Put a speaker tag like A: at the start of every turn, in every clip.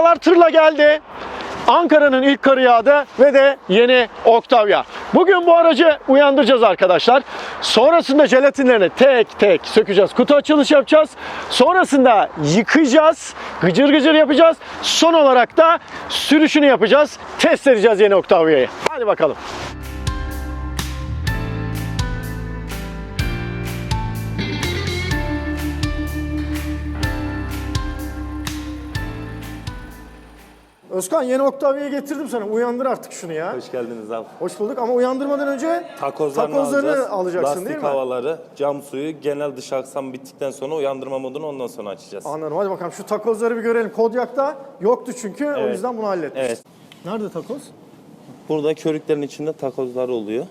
A: sıralar tırla geldi. Ankara'nın ilk karı yağdı ve de yeni Octavia. Bugün bu aracı uyandıracağız arkadaşlar. Sonrasında jelatinlerini tek tek sökeceğiz. Kutu açılış yapacağız. Sonrasında yıkayacağız. Gıcır gıcır yapacağız. Son olarak da sürüşünü yapacağız. Test edeceğiz yeni Octavia'yı. Hadi bakalım. Özkan yeni Octavia'yı getirdim sana. Uyandır artık şunu ya.
B: Hoş geldiniz abi.
A: Hoş bulduk ama uyandırmadan önce
B: Takozlarını,
A: takozlarını
B: alacağız.
A: alacaksın
B: Lastik
A: değil mi?
B: havaları, cam suyu, genel dış aksam bittikten sonra uyandırma modunu ondan sonra açacağız.
A: Anladım. Hadi bakalım şu takozları bir görelim. Kodyak'ta yoktu çünkü. O
B: Evet.
A: yüzden bunu halletmiş.
B: Evet.
A: Nerede takoz?
B: Burada körüklerin içinde takozlar oluyor.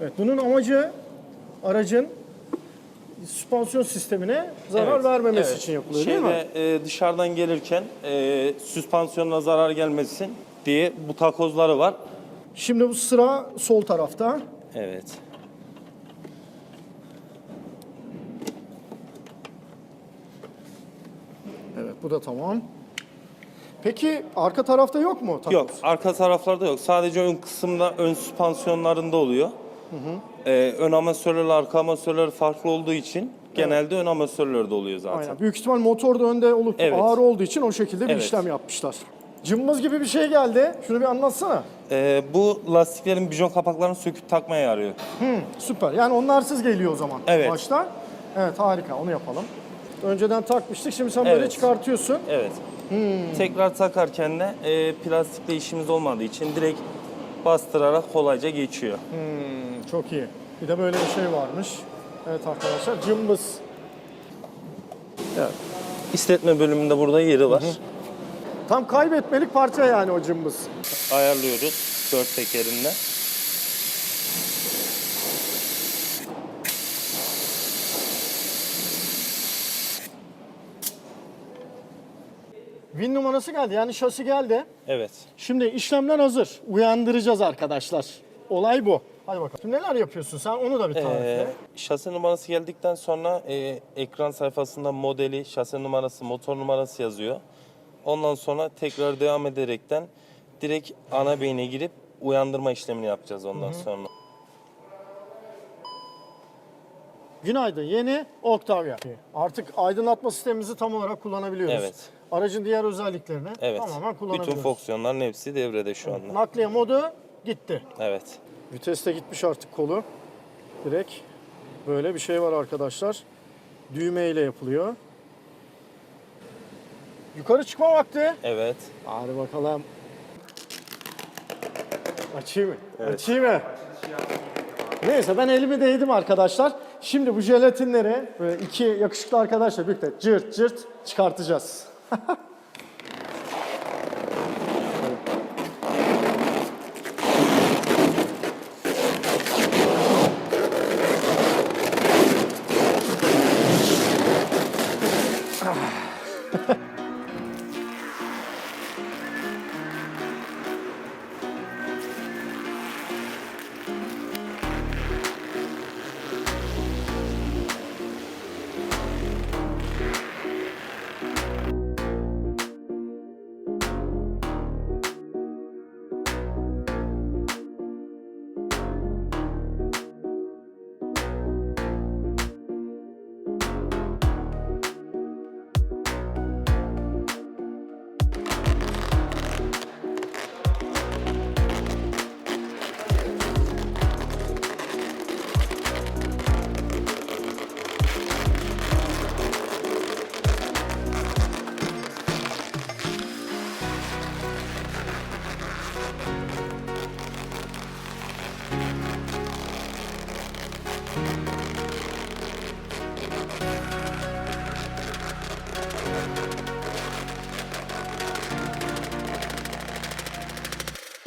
A: Evet. Bunun amacı aracın süspansiyon sistemine zarar
B: Evet,
A: vermemesi
B: evet.
A: için yapılıyor değil mi?
B: Şeyde, e, dışarıdan gelirken e, süspansiyonuna zarar gelmesin diye bu takozları var.
A: Şimdi bu sıra sol tarafta.
B: Evet.
A: Evet bu da tamam. Peki arka tarafta yok mu takoz?
B: Yok, arka taraflarda yok. Sadece ön kısımda, ön süspansiyonlarında oluyor. E, ön amasörlerle arka amasörler farklı olduğu için genelde ön amasörlerde oluyor zaten.
A: Aynen. Büyük ihtimal motor da önde olup
B: Evet.
A: ağır olduğu için o şekilde bir
B: Evet.
A: işlem yapmışlar. Cımbız gibi bir şey geldi. Şunu bir anlatsana.
B: E, bu lastiklerin bijon kapaklarını söküp takmaya yarıyor.
A: Süper. Yani onlarsız geliyor o zaman
B: Evet.
A: başta. Evet harika onu yapalım. Önceden takmıştık şimdi sen böyle
B: Evet.
A: çıkartıyorsun.
B: Evet. Tekrar takarken de e, plastikle işimiz olmadığı için direkt bastırarak kolayca geçiyor.
A: Çok iyi. Bir de böyle bir şey varmış. Evet arkadaşlar cımbız.
B: İstetme bölümünde burada yeri var.
A: Tam kaybetmelik parça yani o cımbız.
B: Ayarlıyoruz dört tekerinde.
A: Win numarası geldi yani şasi geldi.
B: Evet.
A: Şimdi işlemler hazır. Uyandıracağız arkadaşlar. Olay bu. Hadi bakalım. Şimdi neler yapıyorsun sen onu da bir tarifle.
B: Ee, şasi numarası geldikten sonra e, ekran sayfasında modeli, şasi numarası, motor numarası yazıyor. Ondan sonra tekrar devam ederekten direkt ana beyne girip uyandırma işlemini yapacağız ondan sonra.
A: Günaydın. Yeni Octavia. Artık aydınlatma sistemimizi tam olarak kullanabiliyoruz.
B: Evet.
A: Aracın diğer özelliklerini
B: Evet.
A: tamamen kullanabiliyoruz.
B: Bütün fonksiyonların hepsi devrede şu anda.
A: Nakliye modu gitti.
B: Evet.
A: Viteste gitmiş artık kolu. Direkt böyle bir şey var arkadaşlar. Düğme ile yapılıyor. Yukarı çıkma vakti.
B: Evet.
A: Hadi bakalım. Açayım mı? Açayım mı? Neyse ben elimi değdim arkadaşlar. Şimdi bu jelatinleri böyle iki yakışıklı arkadaşla birlikte cırt cırt çıkartacağız.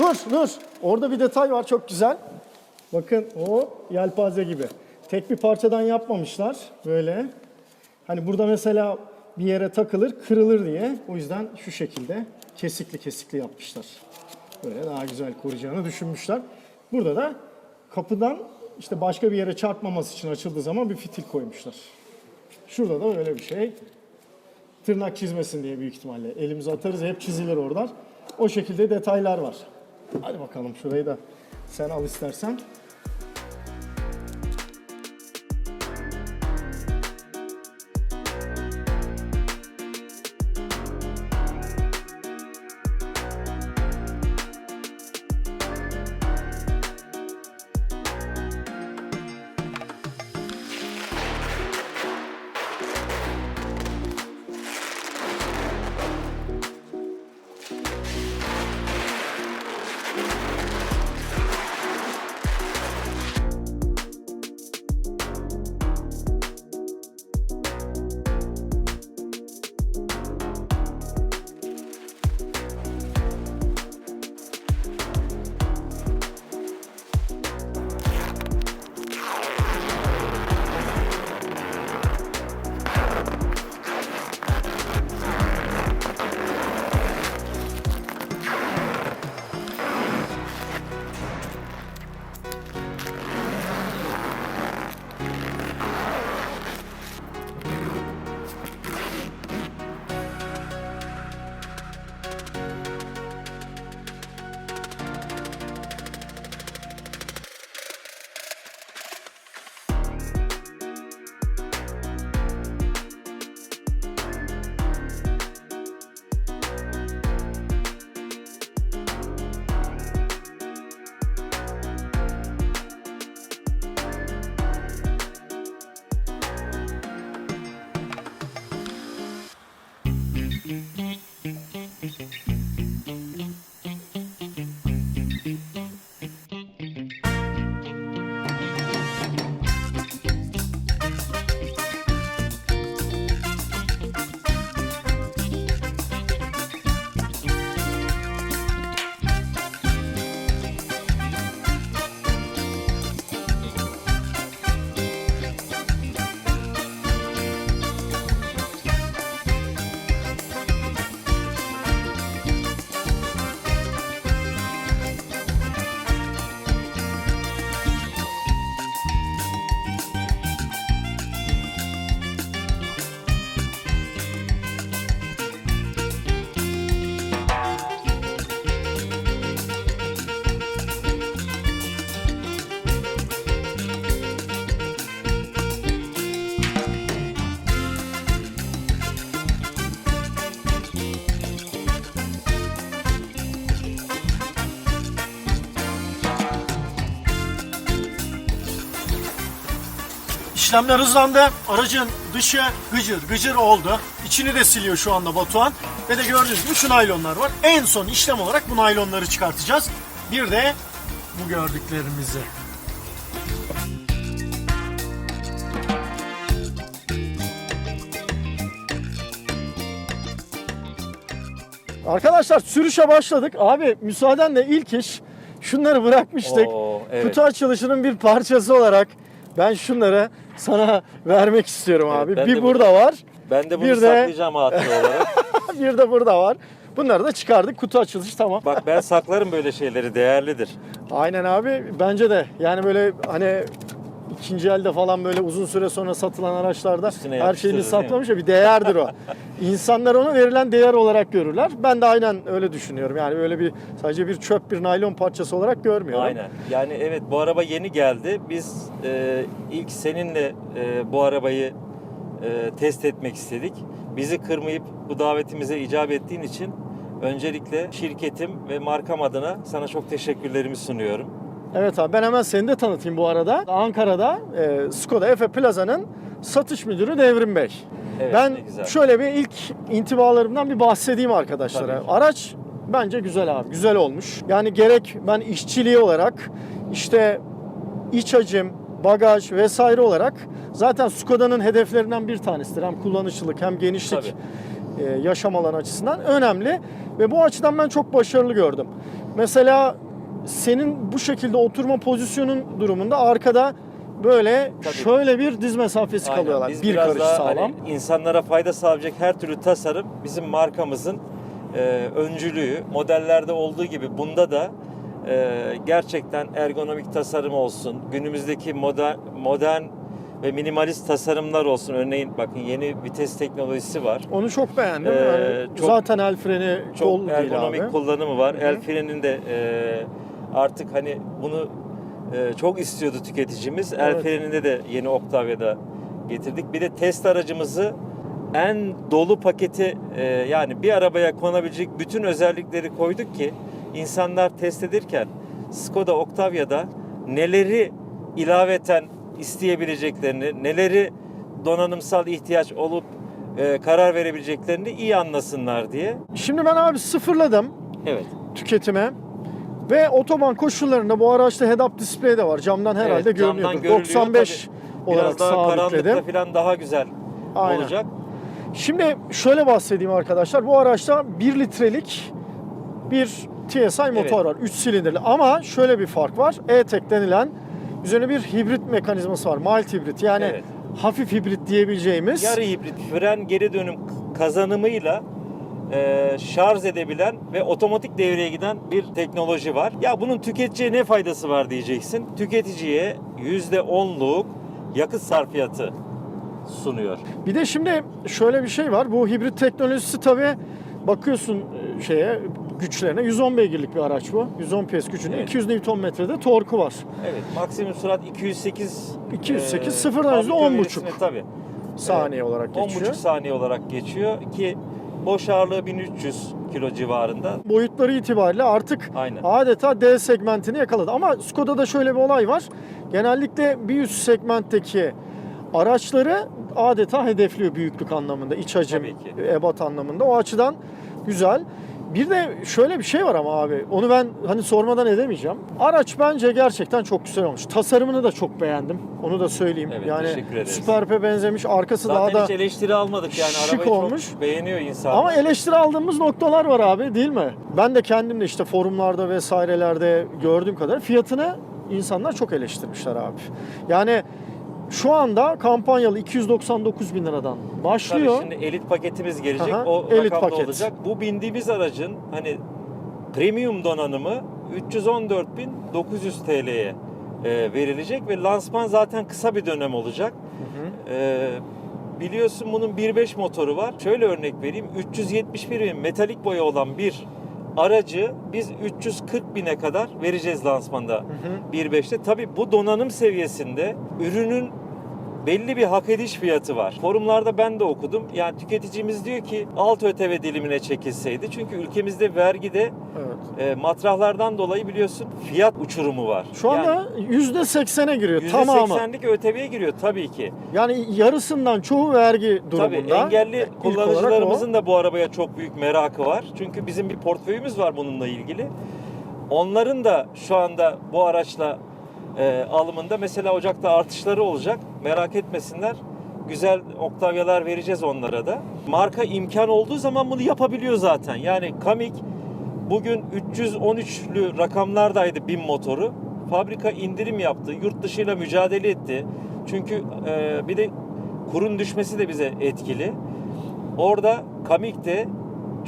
A: Dur dur. Orada bir detay var çok güzel. Bakın o yelpaze gibi. Tek bir parçadan yapmamışlar böyle. Hani burada mesela bir yere takılır, kırılır diye. O yüzden şu şekilde kesikli kesikli yapmışlar. Böyle daha güzel koruyacağını düşünmüşler. Burada da kapıdan işte başka bir yere çarpmaması için açıldığı zaman bir fitil koymuşlar. Şurada da öyle bir şey. tırnak çizmesin diye büyük ihtimalle. Elimizi atarız hep çizilir oradan. O şekilde detaylar var. Hadi bakalım şurayı da sen al istersen. İşlemler hızlandı. Aracın dışı gıcır gıcır oldu. İçini de siliyor şu anda Batuhan. Ve de gördüğünüz gibi şu naylonlar var. En son işlem olarak bu naylonları çıkartacağız. Bir de bu gördüklerimizi. Arkadaşlar sürüşe başladık. Abi müsaadenle ilk iş şunları bırakmıştık.
C: Oo, evet.
A: Kutu açılışının bir parçası olarak ben şunları sana vermek istiyorum
C: Evet,
A: abi.
C: ben
A: bir
C: de
A: burada var.
C: Ben de bunu
A: Bir de-
C: saklayacağım hatıra olarak.
A: bir de burada var. Bunları da çıkardık. Kutu açılışı tamam.
C: Bak ben saklarım böyle şeyleri değerlidir.
A: Aynen abi bence de. Yani böyle hani ikinci elde falan böyle uzun süre sonra satılan araçlarda
C: Üstüne
A: her şeyini saklamış ya bir değerdir o. İnsanlar onu verilen değer olarak görürler. Ben de aynen öyle düşünüyorum. Yani böyle bir sadece bir çöp bir naylon parçası olarak görmüyorum.
C: Aynen. Yani evet bu araba yeni geldi. Biz e, ilk seninle e, bu arabayı e, test etmek istedik. Bizi kırmayıp bu davetimize icap ettiğin için öncelikle şirketim ve markam adına sana çok teşekkürlerimi sunuyorum.
A: Evet abi ben hemen seni de tanıtayım bu arada. Ankara'da e, Skoda Efe Plaza'nın satış müdürü Devrim Bey.
C: Evet,
A: ben şöyle bir ilk intibalarımdan bir bahsedeyim arkadaşlara. Araç bence güzel abi, güzel olmuş. Yani gerek ben işçiliği olarak işte iç hacim, bagaj vesaire olarak zaten Skoda'nın hedeflerinden bir tanesidir. Hem kullanışlılık hem genişlik
C: Tabii.
A: e, yaşam alanı açısından önemli ve bu açıdan ben çok başarılı gördüm. Mesela senin bu şekilde oturma pozisyonun durumunda arkada böyle
C: Tabii.
A: şöyle bir diz mesafesi
C: Aynen.
A: kalıyorlar.
C: Biz
A: bir karış
C: daha
A: sağlam.
C: hani insanlara fayda sağlayacak her türlü tasarım bizim markamızın e, öncülüğü. Modellerde olduğu gibi bunda da e, gerçekten ergonomik tasarım olsun. Günümüzdeki modern modern ve minimalist tasarımlar olsun. Örneğin bakın yeni vites teknolojisi var.
A: Onu çok beğendim.
C: Ee,
A: Yani
C: çok-
A: zaten el freni
C: Çok ergonomik
A: abi.
C: kullanımı var. El freninde e, artık hani bunu e, çok istiyordu tüketicimiz. El
A: Evet.
C: freninde de yeni Octavia'da getirdik. Bir de test aracımızı en dolu paketi e, yani bir arabaya konabilecek bütün özellikleri koyduk ki insanlar test edirken Skoda Octavia'da neleri ilaveten isteyebileceklerini, neleri donanımsal ihtiyaç olup e, karar verebileceklerini iyi anlasınlar diye.
A: Şimdi ben abi sıfırladım
C: Evet.
A: tüketime. Ve otoban koşullarında bu araçta head-up display de var. Camdan herhalde
C: Evet, camdan
A: görünüyordur.
C: görülüyor.
A: 95
C: Tabii
A: olarak
C: Biraz daha karanlıkta falan daha güzel
A: Aynen.
C: olacak.
A: Şimdi şöyle bahsedeyim arkadaşlar. Bu araçta 1 litrelik bir TSI motor var. 3 silindirli. Ama şöyle bir fark var. E-Tech denilen üzerine bir hibrit mekanizması var. Mild hibrit. Yani
C: Evet.
A: hafif hibrit diyebileceğimiz.
C: Yarı hibrit fren geri dönüm kazanımıyla e, şarj edebilen ve otomatik devreye giden bir teknoloji var. Ya bunun tüketiciye ne faydası var diyeceksin. Tüketiciye %10'luk yakıt sarfiyatı sunuyor.
A: Bir de şimdi şöyle bir şey var. Bu hibrit teknolojisi tabii bakıyorsun e, şeye güçlerine 110 beygirlik bir araç bu. 110 PS gücünde
C: Evet.
A: 200 Nm'de torku var.
C: Evet maksimum sürat 208
A: 208,
C: e,
A: sıfırdan yüzde
C: fabrika
A: on
C: verisine
A: buçuk.
C: Tabii.
A: Saniye olarak geçiyor.
C: 10,5 saniye olarak geçiyor ki boş ağırlığı 1300 kilo civarında.
A: boyutları itibariyle artık
C: Aynen.
A: adeta D segmentini yakaladı. Ama Skoda'da şöyle bir olay var. Genellikle bir üst segmentteki araçları adeta hedefliyor büyüklük anlamında, iç hacim, ebat anlamında. O açıdan güzel. Bir de şöyle bir şey var ama abi. Onu ben hani sormadan edemeyeceğim. Araç bence gerçekten çok güzel olmuş. Tasarımını da çok beğendim. Onu da söyleyeyim.
C: Evet,
A: yani
C: teşekkür ederiz.
A: Superb'e benzemiş. Arkası
C: Zaten
A: daha da
C: hiç eleştiri almadık yani
A: şık
C: arabayı
A: olmuş.
C: çok beğeniyor insanlar.
A: Ama eleştiri aldığımız noktalar var abi değil mi? Ben de kendim de işte forumlarda vesairelerde gördüğüm kadar fiyatını insanlar çok eleştirmişler abi. Yani şu anda kampanyalı 299 bin liradan başlıyor.
C: Tabii şimdi elit paketimiz gelecek.
A: Aha,
C: o
A: elit
C: rakamda
A: paket.
C: olacak. Bu bindiğimiz aracın hani premium donanımı 314.900 TL'ye e, verilecek ve lansman zaten kısa bir dönem olacak. E, biliyorsun bunun 1.5 motoru var. Şöyle örnek vereyim. 371 bin metalik boya olan bir aracı biz 340 bine kadar vereceğiz lansmanda 1.5'te. Tabii bu donanım seviyesinde ürünün belli bir hak ediş fiyatı var. Forumlarda ben de okudum. Yani tüketicimiz diyor ki alt ÖTV dilimine çekilseydi. Çünkü ülkemizde vergide
A: Evet.
C: e, matrahlardan dolayı biliyorsun fiyat uçurumu var.
A: Şu anda %80'e giriyor
C: yani
A: tamamı.
C: %80'lik ÖTV'ye giriyor tabii ki.
A: Yani yarısından çoğu vergi
C: Tabii
A: durumunda.
C: engelli
A: İlk olarak
C: kullanıcılarımızın da bu arabaya çok büyük merakı var. Çünkü bizim bir portföyümüz var bununla ilgili. Onların da şu anda bu araçla e, alımında mesela Ocak'ta artışları olacak. Merak etmesinler. Güzel Octavia'lar vereceğiz onlara da. Marka imkan olduğu zaman bunu yapabiliyor zaten. Yani Kamik bugün 313'lü rakamlardaydı bin motoru. Fabrika indirim yaptı. Yurt dışıyla mücadele etti. Çünkü e, bir de kurun düşmesi de bize etkili. Orada Kamik'te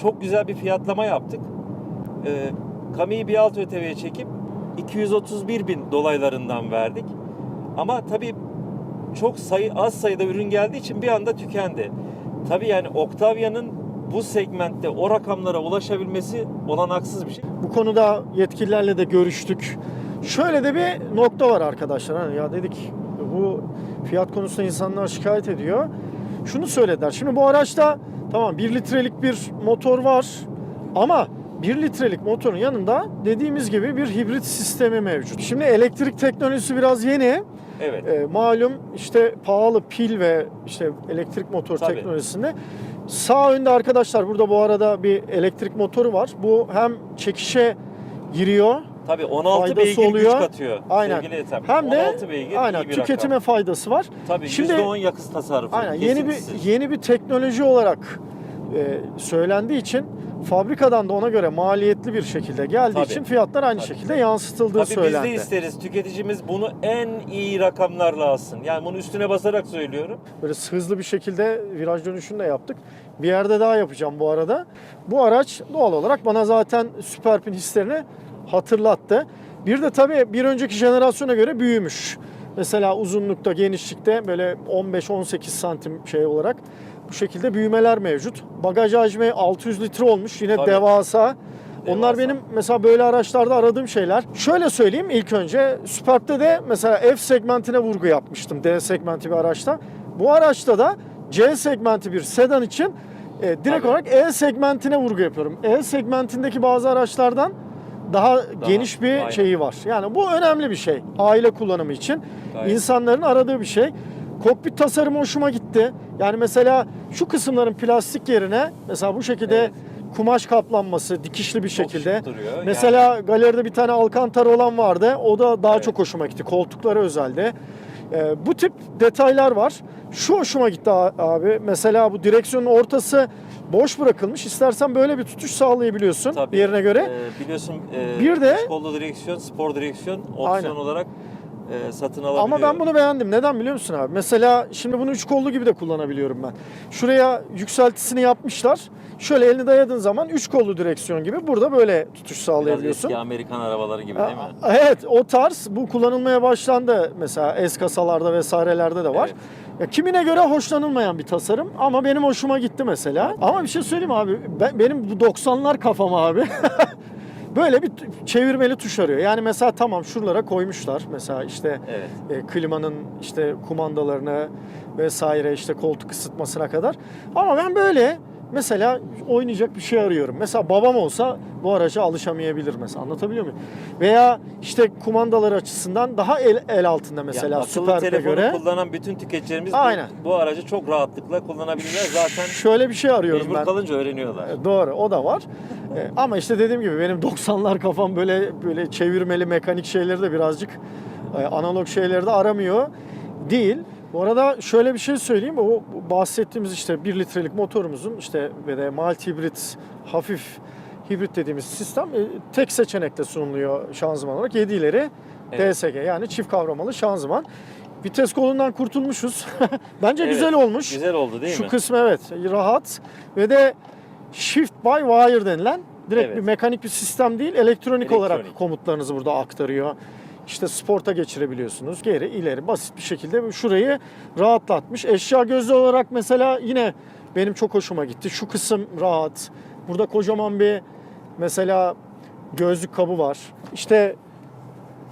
C: çok güzel bir fiyatlama yaptık. E, Kamik'i bir alt ÖTV'ye çekip 231 bin dolaylarından verdik. Ama tabii çok sayı az sayıda ürün geldiği için bir anda tükendi. Tabii yani Octavia'nın bu segmentte o rakamlara ulaşabilmesi olanaksız bir şey.
A: Bu konuda yetkililerle de görüştük. Şöyle de bir nokta var arkadaşlar. Hani ya dedik bu fiyat konusunda insanlar şikayet ediyor. Şunu söylediler. Şimdi bu araçta tamam 1 litrelik bir motor var ama 1 litrelik motorun yanında dediğimiz gibi bir hibrit sistemi mevcut. Şimdi elektrik teknolojisi biraz yeni.
C: Evet.
A: E, malum işte pahalı pil ve işte elektrik motor
C: Tabii.
A: teknolojisinde sağ önde arkadaşlar burada bu arada bir elektrik motoru var. Bu hem çekişe giriyor
C: Tabii 16
A: faydası
C: beygir
A: oluyor.
C: güç katıyor.
A: Aynen.
C: Sevgili Ethem.
A: Hem de
C: 16 beygir
A: aynen
C: iyi bir
A: tüketime
C: rakam.
A: faydası var.
C: Tabii
A: Şimdi
C: %10 yakıt tasarrufu.
A: aynen yeni bir yeni bir teknoloji olarak e, söylendiği için fabrikadan da ona göre maliyetli bir şekilde geldiği
C: Tabii.
A: için fiyatlar aynı
C: Tabii.
A: şekilde yansıtıldığı
C: Tabii biz
A: söylendi.
C: de isteriz. Tüketicimiz bunu en iyi rakamlarla alsın. Yani bunu üstüne basarak söylüyorum.
A: Böyle hızlı bir şekilde viraj dönüşünü de yaptık. Bir yerde daha yapacağım bu arada. Bu araç doğal olarak bana zaten Superpin hislerini hatırlattı. Bir de tabii bir önceki jenerasyona göre büyümüş. Mesela uzunlukta, genişlikte böyle 15-18 santim şey olarak bu şekilde büyümeler mevcut. Bagaj hacmi 600 litre olmuş. Yine
C: Tabii.
A: devasa. Onlar
C: Devasa.
A: benim mesela böyle araçlarda aradığım şeyler. Şöyle söyleyeyim ilk önce Superb'de de mesela F segmentine vurgu yapmıştım. D segmenti bir araçta. Bu araçta da C segmenti bir sedan için e, direkt
C: Tabii.
A: olarak E segmentine vurgu yapıyorum. E segmentindeki bazı araçlardan daha, geniş bir
C: aynen.
A: şeyi var. Yani bu önemli bir şey. Aile kullanımı için
C: Gayet.
A: insanların aradığı bir şey. Kokpit tasarımı hoşuma gitti. Yani mesela şu kısımların plastik yerine mesela bu şekilde
C: Evet.
A: kumaş kaplanması dikişli bir
C: Çok
A: şekilde. Mesela galeride bir tane Alcantara olan vardı. O da daha
C: Evet.
A: çok hoşuma gitti. Koltukları özelde. Ee, bu tip detaylar var. Şu hoşuma gitti abi. Mesela bu direksiyonun ortası boş bırakılmış. İstersen böyle bir tutuş sağlayabiliyorsun
C: Tabii.
A: yerine göre.
C: Ee, biliyorsun e,
A: Bir de-
C: kollu direksiyon, spor direksiyon opsiyon
A: Aynen.
C: olarak e, satın alabiliyor.
A: Ama ben bunu beğendim. Neden biliyor musun abi? Mesela şimdi bunu üç kollu gibi de kullanabiliyorum ben. Şuraya yükseltisini yapmışlar. Şöyle elini dayadığın zaman üç kollu direksiyon gibi burada böyle tutuş
C: Biraz
A: sağlayabiliyorsun.
C: eski Amerikan arabaları gibi değil mi?
A: Evet o tarz bu kullanılmaya başlandı mesela S kasalarda vesairelerde de var.
C: Evet.
A: Ya, kimine göre hoşlanılmayan bir tasarım ama benim hoşuma gitti mesela. Ama bir şey söyleyeyim abi ben, benim bu 90'lar kafam abi. Böyle bir çevirmeli tuş arıyor. Yani mesela tamam şuralara koymuşlar. Mesela işte
C: Evet.
A: e, klimanın işte kumandalarını vesaire işte koltuk ısıtmasına kadar. Ama ben böyle mesela oynayacak bir şey arıyorum. Mesela babam olsa bu araca alışamayabilir mesela anlatabiliyor muyum? Veya işte kumandalar açısından daha el, el altında mesela
C: yani
A: Superb'e göre.
C: kullanan bütün tüketicilerimiz bu-
A: Aynen.
C: bu, aracı çok rahatlıkla kullanabilirler. Zaten
A: Şöyle bir şey arıyorum
C: mecbur
A: ben.
C: kalınca öğreniyorlar.
A: E, Doğru o da var. E, Ama işte dediğim gibi benim 90'lar kafam böyle böyle çevirmeli mekanik şeyleri de birazcık e, analog şeyleri de aramıyor değil. Bu arada şöyle bir şey söyleyeyim. O bahsettiğimiz işte 1 litrelik motorumuzun işte ve de multi hibrit hafif hibrit dediğimiz sistem e, tek seçenekle sunuluyor şanzıman olarak. 7 ileri
C: Evet.
A: DSG yani çift kavramalı şanzıman. Vites kolundan kurtulmuşuz. Bence
C: Evet,
A: güzel olmuş.
C: Güzel oldu değil
A: Şu
C: mi?
A: kısmı evet rahat ve de shift by wire denilen direkt
C: Evet.
A: bir mekanik bir sistem değil elektronik, olarak
C: Elektronik.
A: komutlarınızı burada aktarıyor. İşte sporta geçirebiliyorsunuz. Geri ileri basit bir şekilde şurayı rahatlatmış. Eşya gözlü olarak mesela yine benim çok hoşuma gitti. Şu kısım rahat. Burada kocaman bir mesela gözlük kabı var. İşte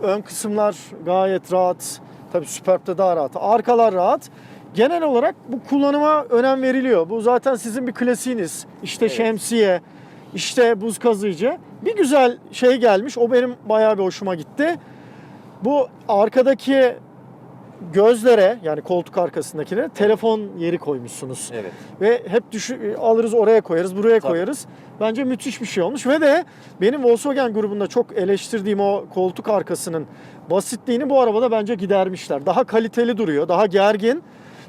A: ön kısımlar gayet rahat. Tabii Superb'de daha rahat. Arkalar rahat. Genel olarak bu kullanıma önem veriliyor. Bu zaten sizin bir klasiğiniz. İşte
C: Evet.
A: şemsiye, işte buz kazıyıcı. Bir güzel şey gelmiş. O benim bayağı bir hoşuma gitti. Bu arkadaki gözlere yani koltuk arkasındakilere telefon yeri koymuşsunuz.
C: Evet.
A: Ve hep düşü, alırız oraya koyarız, buraya
C: Tabii.
A: koyarız. Bence müthiş bir şey olmuş. Ve de benim Volkswagen grubunda çok eleştirdiğim o koltuk arkasının basitliğini bu arabada bence gidermişler. Daha kaliteli duruyor, daha gergin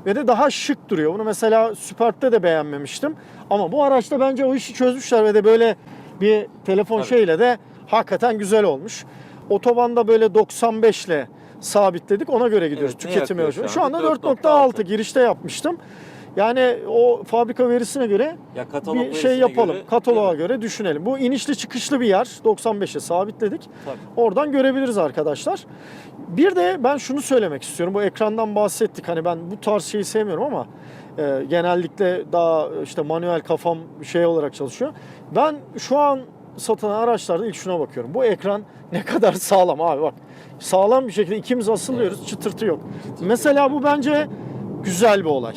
A: ve de daha şık duruyor. Bunu mesela Superb'de de beğenmemiştim. Ama bu araçta bence o işi çözmüşler ve de böyle bir telefon
C: Tabii.
A: şeyle de hakikaten güzel olmuş. Otobanda böyle 95 ile sabitledik. Ona göre gidiyoruz.
C: Evet,
A: Tüketimi ölçümü.
C: şu anda?
A: anda 4.6
C: 4.6
A: girişte yapmıştım. Yani o fabrika verisine göre
C: Ya
A: bir şey yapalım.
C: göre-
A: Kataloğa göre düşünelim. Bu inişli çıkışlı bir yer. 95'e sabitledik.
C: Tabii.
A: Oradan görebiliriz arkadaşlar. Bir de ben şunu söylemek istiyorum. Bu ekrandan bahsettik. Hani ben bu tarz şeyi sevmiyorum ama e, genellikle daha işte manuel kafam şey olarak çalışıyor. Ben şu an satılan araçlarda ilk şuna bakıyorum. Bu ekran ne kadar sağlam abi bak. Sağlam bir şekilde ikimiz asılıyoruz. Çıtırtı yok. Mesela bu bence güzel bir olay.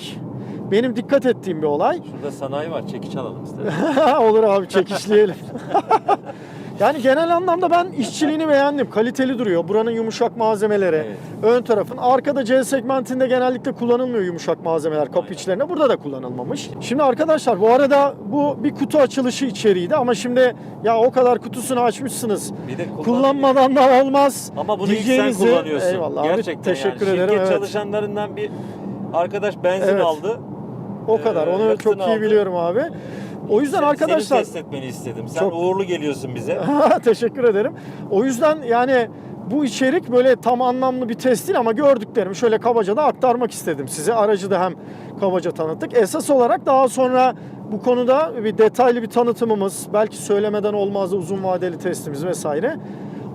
A: Benim dikkat ettiğim bir olay.
C: Şurada sanayi var. Çekiç alalım istedim.
A: Olur abi çekişleyelim. yani genel anlamda ben işçiliğini beğendim. Kaliteli duruyor. Buranın yumuşak malzemeleri.
C: Evet.
A: Ön tarafın. Arkada C segmentinde genellikle kullanılmıyor yumuşak malzemeler kapı içlerine. Burada da kullanılmamış. Şimdi arkadaşlar bu arada bu bir kutu açılışı içeriğiydi ama şimdi ya o kadar kutusunu açmışsınız.
C: Bir de kullan-
A: Kullanmadan da olmaz.
C: Ama bunu ilk sen
A: diyeceğinizi-
C: kullanıyorsun.
A: Eyvallah abi,
C: Gerçekten
A: teşekkür
C: yani.
A: ederim.
C: Şirket
A: evet.
C: çalışanlarından bir arkadaş benzin
A: Evet.
C: aldı.
A: O kadar.
C: Ee,
A: Onu
C: yakıtını
A: çok iyi
C: aldı.
A: biliyorum abi. O yüzden
C: Seni-
A: arkadaşlar
C: Seni test etmeni istedim. Sen
A: Çok-
C: uğurlu geliyorsun bize.
A: Teşekkür ederim. O yüzden yani bu içerik böyle tam anlamlı bir test değil ama gördüklerimi şöyle kabaca da aktarmak istedim size. Aracı da hem kabaca tanıttık. Esas olarak daha sonra bu konuda bir detaylı bir tanıtımımız, belki söylemeden olmaz da uzun vadeli testimiz vesaire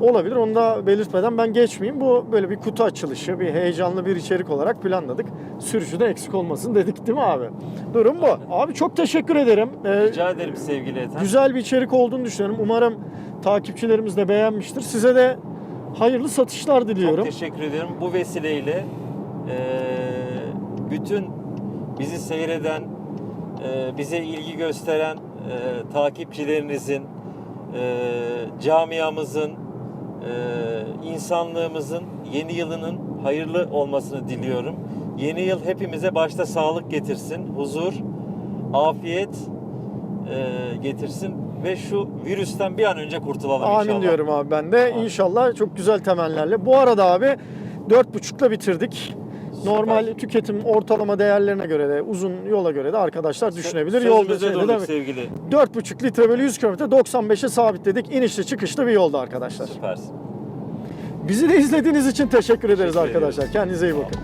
A: olabilir. Onu da belirtmeden ben geçmeyeyim. Bu böyle bir kutu açılışı, bir heyecanlı bir içerik olarak planladık. Sürüşü de eksik olmasın dedik değil mi abi? Durum bu. Abi çok teşekkür ederim. Ee,
C: Rica ederim sevgili Ethem.
A: güzel bir içerik olduğunu düşünüyorum. Umarım takipçilerimiz de beğenmiştir. Size de hayırlı satışlar diliyorum.
C: Çok teşekkür ederim. Bu vesileyle e, bütün bizi seyreden, e, bize ilgi gösteren e, takipçilerinizin, e, camiamızın, e, insanlığımızın yeni yılının hayırlı olmasını diliyorum. Yeni yıl hepimize başta sağlık getirsin, huzur, afiyet e, getirsin ve şu virüsten bir an önce kurtulalım
A: Amin
C: inşallah.
A: diyorum abi ben de.
C: Amin.
A: İnşallah çok güzel temellerle. Bu arada abi 4.5'la bitirdik. Normal tüketim ortalama değerlerine göre de uzun yola göre de arkadaşlar düşünebilir. Yolda
C: Sözümüze
A: şeyde
C: durduk
A: de
C: sevgili.
A: 4.5 litre bölü 100 km 95'e sabitledik. İnişli çıkışlı bir yolda arkadaşlar.
C: Süpersin.
A: Bizi de izlediğiniz için teşekkür ederiz
C: Teşekkür
A: arkadaşlar.
C: ediyoruz.
A: Kendinize iyi bakın.